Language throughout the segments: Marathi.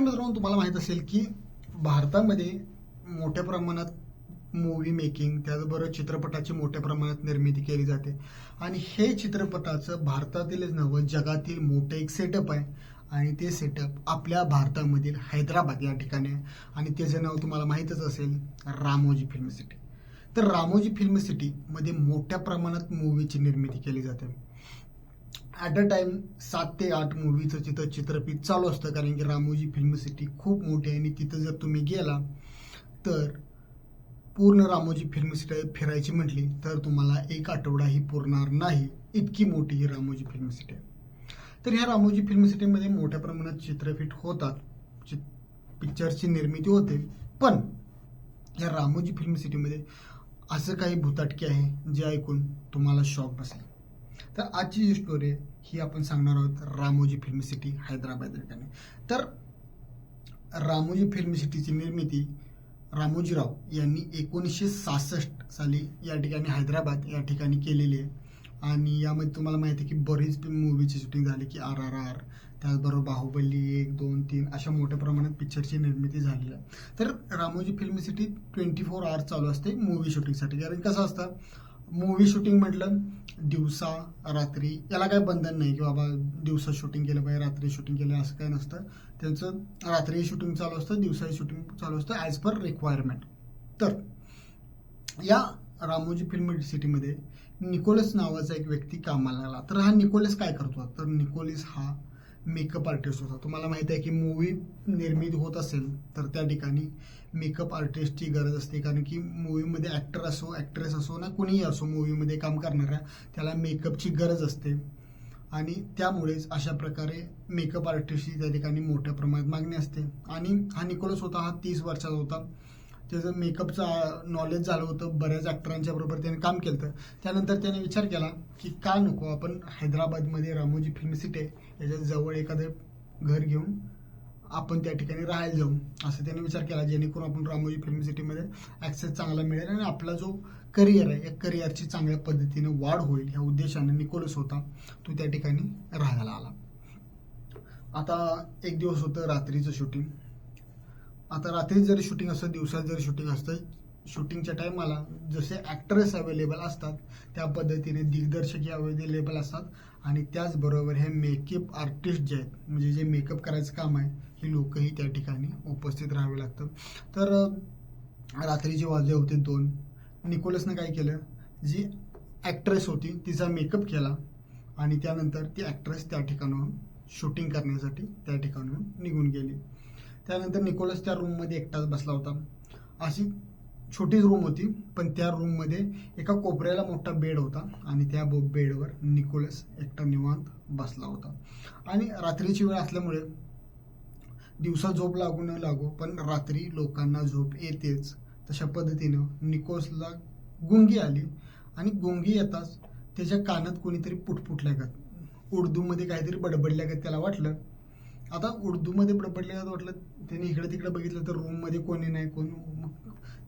मित्रांनो तुम्हाला माहीत असेल की भारतामध्ये मोठ्या प्रमाणात मूवी मेकिंग त्याचबरोबर चित्रपटाची मोठ्या प्रमाणात निर्मिती केली जाते. आणि हे चित्रपटाचं भारतातीलच नवं जगातील मोठं एक सेटअप आहे. आणि ते सेटअप आपल्या भारतामधील हैदराबाद या ठिकाणी आहे. आणि त्याचं नाव तुम्हाला माहीतच असेल रामोजी फिल्म सिटी तर रामोजी फिल्म सिटीमध्ये मोठ्या प्रमाणात मूवीची निर्मिती केली जाते. ॲट अ टाइम सात ते आठ मूवीचं तिथं चित्रपट चालू असतं. कारण की रामोजी फिल्म सिटी खूप मोठी आहे आणि तिथं जर तुम्ही गेला तर पूर्ण रामोजी फिल्म सिटी फिरायची म्हटली तर तुम्हाला एक आठवडाही पुरणार नाही. इतकी मोठी ही रामोजी फिल्म सिटी आहे. तर ह्या रामोजी फिल्म सिटीमध्ये मोठ्या प्रमाणात चित्रपट होतात. चित पिक्चरची निर्मिती होते. पण या रामोजी फिल्म सिटीमध्ये असं काही भूताटके आहे जे ऐकून तुम्हाला शॉक बसेल. तर आजची जी स्टोरी आहे ही आपण सांगणार आहोत रामोजी फिल्म सिटी हैदराबाद या ठिकाणी तर रामोजी फिल्म सिटीची निर्मिती रामोजीराव यांनी एकोणीसशे सहासष्ट साली या ठिकाणी हैदराबाद या ठिकाणी केलेली आहे. आणि यामध्ये तुम्हाला माहिती आहे की बरीच मूवीची शूटिंग झाली की आर आर आर त्याचबरोबर बाहुबली एक दोन तीन अशा मोठ्या प्रमाणात पिक्चरची निर्मिती झालेली आहे. तर Ramoji film city twenty four hours चालू असते मूवी शूटिंगसाठी कारण कसं असतं मूवी शूटिंग म्हटलं दिवसा रात्री याला काही बंधन नाही की बाबा दिवसा शूटिंग केलं पाहिजे रात्री शूटिंग केलं असं काही नसतं. त्यांचं रात्री शूटिंग चालू असतं दिवसाही शूटिंग चालू असतं ॲज पर रिक्वायरमेंट तर या रामोजी फिल्म सिटीमध्ये निकोलस नावाचा एक व्यक्ती कामाला लागला. तर हा निकोलस काय करतो? तर निकोलस हा मेकअप आर्टिस्ट होता. तुम्हाला माहिती आहे की मूवी निर्मित होत असेल तर त्या ठिकाणी मेकअप आर्टिस्टची गरज असते. कारण की मूवीमध्ये ॲक्टर असो ॲक्ट्रेस असो ना कुणीही असो मूवीमध्ये काम करणाऱ्या त्याला मेकअपची गरज असते. आणि त्यामुळेच अशा प्रकारे मेकअप आर्टिस्टची त्या ठिकाणी मोठ्या प्रमाणात मागणी असते. आणि हा निकोलस होता हा तीस वर्षाचा होता. त्याचं मेकअपचं नॉलेज झालं होतं बऱ्याच ॲक्टरांच्या बरोबर त्याने काम केलं होतं. त्यानंतर त्याने विचार केला की का नको आपण हैदराबादमध्ये रामोजी फिल्म सिटी आहे याच्या जवळ एखादं घर घेऊन आपण त्या ठिकाणी राहायला जाऊ. असं त्याने विचार केला जेणेकरून आपण रामोजी फिल्म सिटीमध्ये ॲक्सेस चांगला मिळेल आणि आपला जो करिअर आहे या करिअरची चांगल्या पद्धतीने वाढ होईल ह्या उद्देशाने निकोलस होता तो त्या ठिकाणी राहायला आला. आता एक दिवस होतं रात्रीचं शूटिंग आता रात्री जरी शूटिंग असतं दिवसात जरी शूटिंग असतं शूटिंगच्या टायमाला जसे ॲक्टर्स अवेलेबल असतात त्या पद्धतीने दिग्दर्शक अवेलेबल असतात. आणि त्याचबरोबर हे मेकअप आर्टिस्ट जे आहेत म्हणजे जे मेकअप करायचं काम आहे हे लोकही त्या ठिकाणी उपस्थित राहावे लागतं. तर रात्रीचे वाजले होते दोन. निकोलसनं काय केलं? जी ॲक्ट्रेस होती तिचा मेकअप केला. आणि त्यानंतर ती ॲक्ट्रेस त्या ठिकाणाहून शूटिंग करण्यासाठी त्या ठिकाणाहून निघून गेली. त्यानंतर निकोलस त्या रूममध्ये एकटाच बसला होता. अशी छोटीच रूम होती पण त्या रूममध्ये एका कोपऱ्याला मोठा बेड होता आणि त्या बेडवर निकोलस एकटा निवांत बसला होता. आणि रात्रीची वेळ असल्यामुळे दिवसा झोप लागू न लागो पण रात्री लोकांना झोप येतेच. तशा पद्धतीनं निकोलसला गुंगी आली आणि गुंगी येताच त्याच्या कानात कोणीतरी पुटपुटल्या का उर्दूमध्ये काहीतरी बडबडल्या का त्याला वाटलं आता उर्दूमध्ये बडबडल्यागत वाटलं त्याने इकडे तिकडे बघितलं तर रूममध्ये कोणी नाही कोण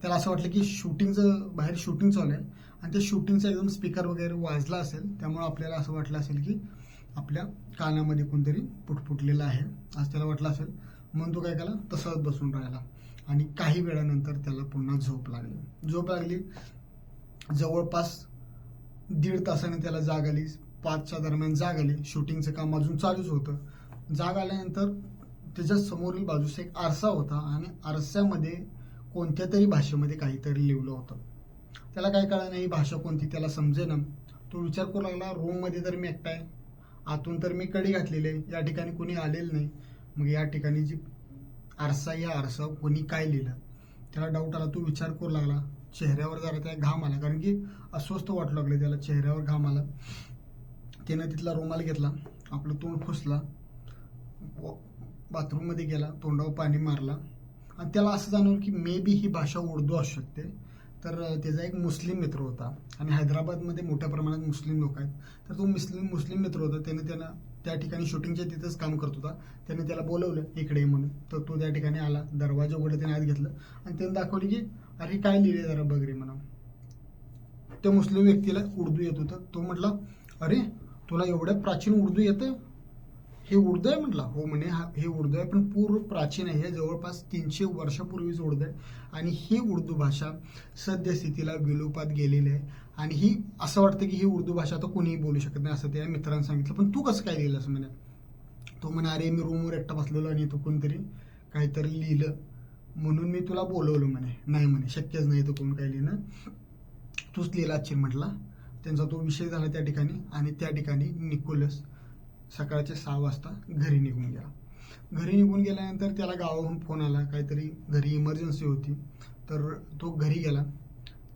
त्याला असं वाटलं की शूटिंगचं बाहेर शूटिंग चालू आहे. आणि त्या शूटिंगचा एकदम स्पीकर वगैरे वाजला असेल त्यामुळे आपल्याला असं वाटलं असेल की आपल्या कानामध्ये कोणतरी पुटपुटलेलं आहे असं त्याला वाटलं असेल. म्हणून तो काय केला? तसाच बसून राहिला. आणि काही वेळानंतर त्याला पुन्हा झोप लागली. झोप लागली. जवळपास दीड तासाने त्याला जाग आली. पाचच्या दरम्यान जाग आली. शूटिंगचं काम अजून चालूच होतं. जाग आल्यानंतर त्याच्या समोरील बाजूस एक आरसा होता आणि आरशामध्ये कोणत्या तरी भाषेमध्ये काहीतरी लिहिलं होतं. त्याला काय कळलं नाही ही भाषा कोणती त्याला समजेना. तो विचार करू लागला रूममध्ये तर मी एकटा आहे. आतून तर मी कडी घातलेली आहे. या ठिकाणी कोणी आलेलं नाही. मग या ठिकाणी जी आरसा या आरसा कोणी काय लिहिलं? त्याला डाऊट आला. तो विचार करू लागला चेहऱ्यावर जरा त्या घाम आला. कारण की अस्वस्थ वाटू लागले त्याला चेहऱ्यावर घाम आला. त्यानं तिथला रुमाल घेतला आपलं तोंड फुसला बाथरूममध्ये गेला तोंडावर पाणी मारला. आणि त्याला असं जाणवलं की मे बी ही भाषा उर्दू असू शकते. तर त्याचा एक मुस्लिम मित्र होता. आणि हैदराबादमध्ये मोठ्या प्रमाणात मुस्लिम लोक आहेत. तर तो मुस्लिम मुस्लिम मित्र होता. त्याने त्याला त्या ठिकाणी शूटिंगच्या तिथंच काम करत होता. त्याने त्याला बोलवलं इकडे म्हणून. तर तो त्या ठिकाणी आला. दरवाजा उघडला त्याने आत घेतलं. आणि त्याने दाखवलं की अरे काय लिहिले जरा बघ रे म्हणा त्या मुस्लिम व्यक्तीला उर्दू येत होतं. तो म्हटला अरे तुला एवढं प्राचीन उर्दू येतं हे उर्दय म्हटला म्हटलं. हो म्हणे हा हे उर्दू आहे पण पूर्व प्राचीन आहे. जवळपास तीनशे वर्षापूर्वीच उर्दू आहे. आणि ही उर्दू भाषा सद्यस्थितीला विलोपात गेलेली आहे. आणि ही असं वाटतं की ही उर्दू भाषा आता कोणीही बोलू शकत नाही असं त्या मित्रांनी सांगितलं. पण तू कसं काय लिहिलं असं म्हणे? तो म्हणे अरे मी रूमवर एकटा बसलेलो आणि तो कोणतरी काहीतरी लिहिलं. म्हणून मी तुला बोलवलं म्हणे. नाही म्हणे शक्यच नाही तो कोण काय लिहिणं. तूच लिहिला अच्छी म्हटला. त्यांचा तो विषय झाला त्या ठिकाणी आणि त्या ठिकाणी निकोलस सकाळचे सहा वाजता घरी निघून गेला. घरी निघून गेल्यानंतर त्याला गावाहून फोन आला काहीतरी घरी इमर्जन्सी होती. तर तो घरी गेला.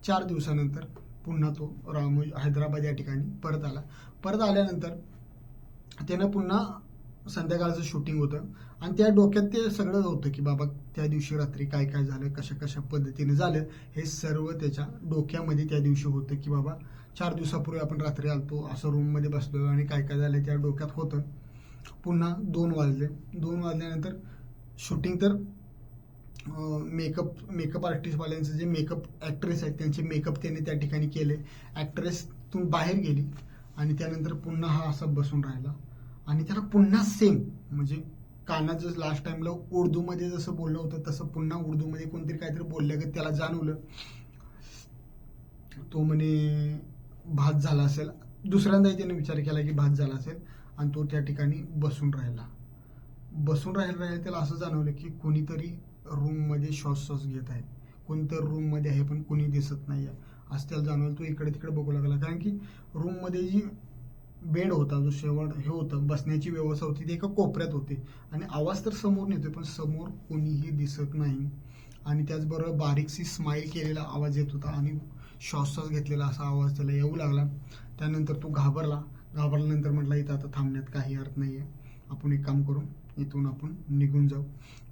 चार दिवसानंतर पुन्हा तो रामो हैदराबाद या ठिकाणी परत आला. परत आल्यानंतर त्यानं पुन्हा संध्याकाळचं शूटिंग होतं. आणि त्या डोक्यात ते सगळं होतं की बाबा त्या दिवशी रात्री काय काय झालं कशा कशा पद्धतीने झालं हे सर्व त्याच्या डोक्यामध्ये त्या दिवशी होतं की बाबा चार दिवसापूर्वी आपण रात्री आलतो असं रूममध्ये बसलो आणि काय काय झालं त्या डोक्यात होतं. पुन्हा दोन वाजले. दोन वाजल्यानंतर शूटिंग तर मेकअप मेकअप आर्टिस्टवाल्यांचं जे मेकअप ॲक्ट्रेस आहेत त्यांचे मेकअप त्याने त्या ठिकाणी केले. ॲक्ट्रेसतून बाहेर गेली आणि त्यानंतर पुन्हा हा असा बसून राहिला. आणि त्याला पुन्हा सेम म्हणजे कानात जसं लास्ट टाइमला उर्दूमध्ये जसं बोललं होतं तसं पुन्हा उर्दूमध्ये कोणतरी काहीतरी बोललं की त्याला जाणवलं. तो म्हणे भात झाला असेल. दुसऱ्यांदाही त्याने विचार केला की भात झाला असेल आणि तो त्या ठिकाणी बसून राहिला. बसून राहिला राहिला त्याला असं जाणवलं की कोणीतरी रूममध्ये श्वास श्वास घेत आहे. कोणतर रूममध्ये आहे पण कोणी दिसत नाही आहे असं त्याला जाणवलं. तो इकडे तिकडे बघू लागला. कारण की रूममध्ये जी बेड होता जो शेवट हे होतं बसण्याची व्यवस्था होती ती एका कोपऱ्यात होती. आणि आवाज तर समोर येतोय पण समोर कोणीही दिसत नाही. आणि त्याचबरोबर बारीकशी स्माईल केलेला आवाज येत होता. आणि श्वासश्वास घेतलेला असा आवाज त्याला येऊ लागला. त्यानंतर तो घाबरला. घाबरल्यानंतर म्हटला इथं आता थांबण्यात काही अर्थ नाही आहे आपण एक काम करू. इथून आपण निघून जाऊ.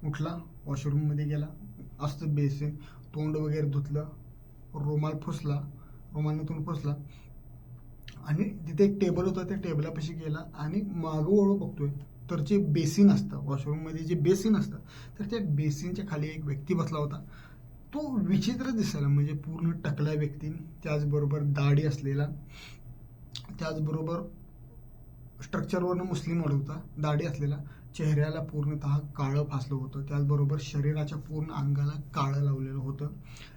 उठला वॉशरूममध्ये गेला. असतं बेसिन तोंड वगैरे धुतलं. रुमाल फुसला. रुमालातून फुसला. आणि तिथे एक टेबल होतं त्या टेबलापाशी गेला आणि मागं वळू बघतोय तर जे बेसिन असतं वॉशरूममध्ये जे बेसिन असतं तर त्या बेसिनच्या खाली एक व्यक्ती बसला होता. तो विचित्र दिसायला म्हणजे पूर्ण टकला व्यक्ती त्याचबरोबर दाढी असलेला त्याचबरोबर स्ट्रक्चरवरनं मुस्लिम वाढत होता दाढी असलेला चेहऱ्याला पूर्णतः काळं फासलं होतं त्याचबरोबर शरीराच्या पूर्ण अंगाला काळं लावलेलं होतं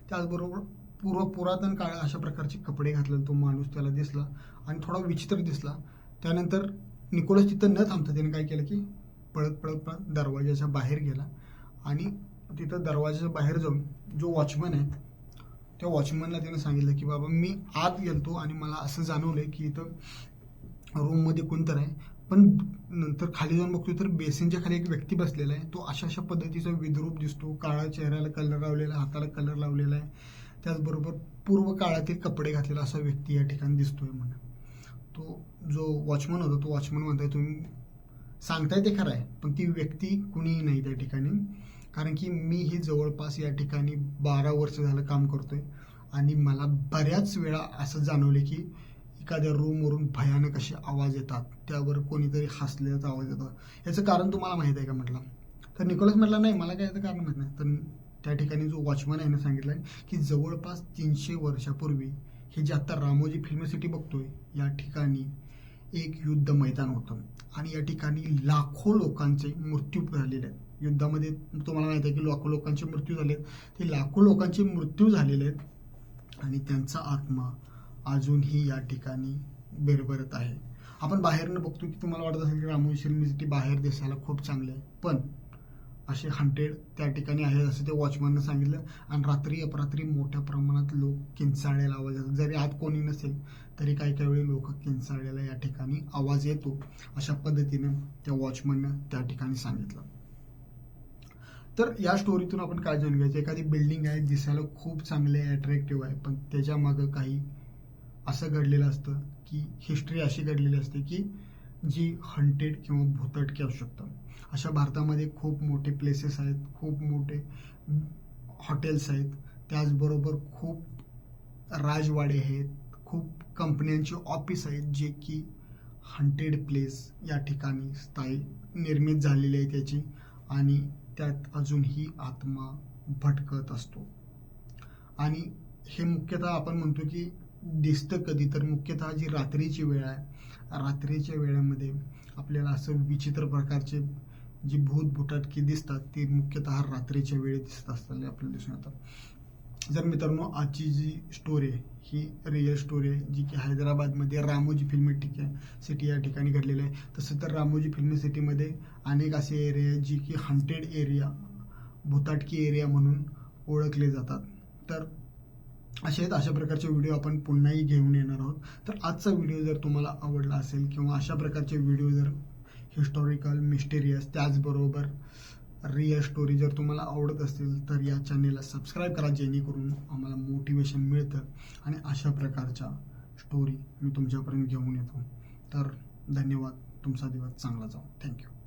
त्याचबरोबर पूर्व पुरातन काळ अशा प्रकारचे कपडे घातलेले तो माणूस त्याला दिसला आणि थोडा विचित्र दिसला. त्यानंतर निकोलस तिथं न थांबता त्याने काय केलं की पळत पळत पळत दरवाजाच्या बाहेर गेला. आणि तिथं दरवाजाच्या बाहेर जाऊन जो वॉचमन आहे त्या वॉचमनला त्याने सांगितलं की बाबा मी आत गेलतो आणि मला असं जाणवलं की इथं रूममध्ये कोणतर आहे. पण नंतर खाली जाऊन बघतो तर बेसिनच्या खाली एक व्यक्ती बसलेला आहे. तो अशा अशा पद्धतीचा विद्रूप दिसतो. काळा चेहऱ्याला कलर लावलेला आहे, हाताला कलर लावलेला आहे. त्याचबरोबर पूर्व काळातील कपडे घातलेला असा व्यक्ती या ठिकाणी दिसतोय म्हणा. तो जो वॉचमन होता तो वॉचमन म्हणताय तुम्ही सांगताय ते खरं आहे पण ती व्यक्ती कुणीही नाही त्या ठिकाणी. कारण की मी ही जवळपास या ठिकाणी बारा वर्ष झालं काम करतोय आणि मला बऱ्याच वेळा असं जाणवले की एखाद्या रूमवरून भयानक असे आवाज येतात. त्यावर कोणीतरी हसल्याचा आवाज येतो. याचं कारण तुम्हाला माहीत आहे का म्हटलं? तर निकोलस म्हटलं नाही मला काय याचं कारण माहीत नाही. तर त्या ठिकाणी जो वॉचमन आहे ना सांगितलं की जवळपास तीनशे वर्षापूर्वी हे जे आता रामोजी फिल्म सिटी बघतोय या ठिकाणी एक युद्ध मैदान होतं. आणि या ठिकाणी लाखो लोकांचे मृत्यू झालेले आहेत. युद्धामध्ये तुम्हाला माहिती आहे की लाखो लोकांचे मृत्यू झाले आहेत. ते लाखो लोकांचे मृत्यू झालेले आहेत. आणि त्यांचा आत्मा अजूनही या ठिकाणी बेरबरत आहे. आपण बाहेरनं बघतो की तुम्हाला वाटत असेल की रामोजी फिल्म सिटी बाहेर देशाला खूप चांगले आहे. पण असे हंटेड त्या ठिकाणी आहेत असं ते वॉचमॅननं सांगितलं. आणि रात्री अपरात्री मोठ्या प्रमाणात लोक किंचाळ्याला आवाज येतात जरी आत कोणी नसेल तरी काही काही वेळी लोक किंचाळ्याला या ठिकाणी आवाज येतो. अशा पद्धतीनं त्या वॉचमॅननं त्या ठिकाणी सांगितलं. तर या स्टोरीतून आपण काय जाणून घ्यायचं? एखादी बिल्डिंग आहे दिसायला खूप चांगले अट्रॅक्टिव्ह आहे. पण त्याच्या मागं काही असं घडलेलं असतं की हिस्ट्री अशी घडलेली असते की जी हंटेड किंवा भूतटकी असू शकतं अशा भारतामध्ये खूप मोठे प्लेसेस आहेत खूप मोठे हॉटेल्स आहेत. त्याचबरोबर खूप राजवाडे आहेत खूप कंपन्यांचे ऑफिस आहेत जे की हंटेड प्लेस या ठिकाणी स्थायी निर्मित झालेली आहे त्याची आणि त्यात अजूनही आत्मा भटकत असतो. आणि हे मुख्यतः आपण म्हणतो की दिसतं कधी तर मुख्यतः जी रात्रीची वेळ आहे रात्रीच्या वेळेमध्ये आपल्याला असं विचित्र प्रकारचे जी भूत भुटाटकी दिसतात ती मुख्यतः रात्रीच्या वेळी दिसत असताना आपल्याला दिसून येतात. जर मित्रांनो आजची जी स्टोरी आहे ही रिअल स्टोरी आहे जी की हैदराबादमध्ये रामोजी फिल्म टिके सिटी या ठिकाणी घडलेली आहे. तसं तर रामोजी फिल्म सिटीमध्ये अनेक असे एरिया आहेत जी की हंटेड एरिया भुताटकी एरिया म्हणून ओळखले जातात. तर असे आहेत अशा प्रकारचे व्हिडिओ आपण पुन्हाही घेऊन येणार आहोत. तर आजचा व्हिडिओ जर तुम्हाला आवडला असेल किंवा अशा प्रकारचे व्हिडिओ जर हिस्टॉरिकल मिस्टेरियस त्याचबरोबर रिअल स्टोरी जर तुम्हाला आवडत असतील तर या चॅनेलला सबस्क्राईब करा जेणेकरून आम्हाला मोटिवेशन मिळतं आणि अशा प्रकारच्या स्टोरी मी तुमच्यापर्यंत घेऊन येतो. तर धन्यवाद. तुमचा दिवस चांगला जाऊ थँक्यू